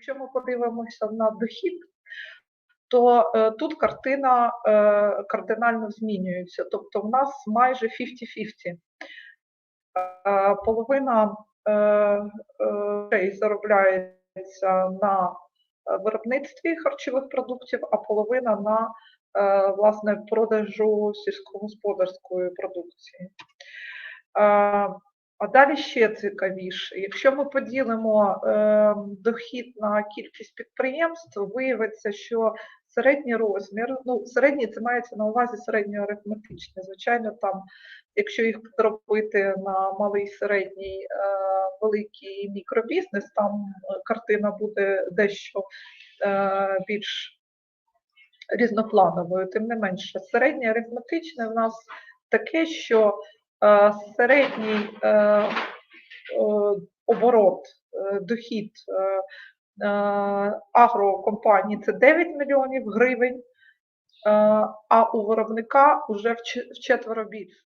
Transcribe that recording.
Якщо ми подивимося на дохід, то е, тут картина е, кардинально змінюється. Тобто в нас майже 50-50. Е, половина е, е, заробляється на е, виробництві харчових продуктів, а половина на е, власне продажу сільськогосподарської продукції. Е, А далі ще цікавіше. Якщо ми поділимо е, дохід на кількість підприємств, виявиться, що середній розмір, ну середній це мається на увазі середньоарифметичний. Звичайно, там, якщо їх підробити на малий, середній, е, великий мікробізнес, там е, картина буде дещо е, більш різноплановою. Тим не менше, середнє арифметичне в нас таке, що середній е, е, оборот, е, дохід е, е, агрокомпанії це 9 мільйонів гривень, е, а у виробника вже четверо більше.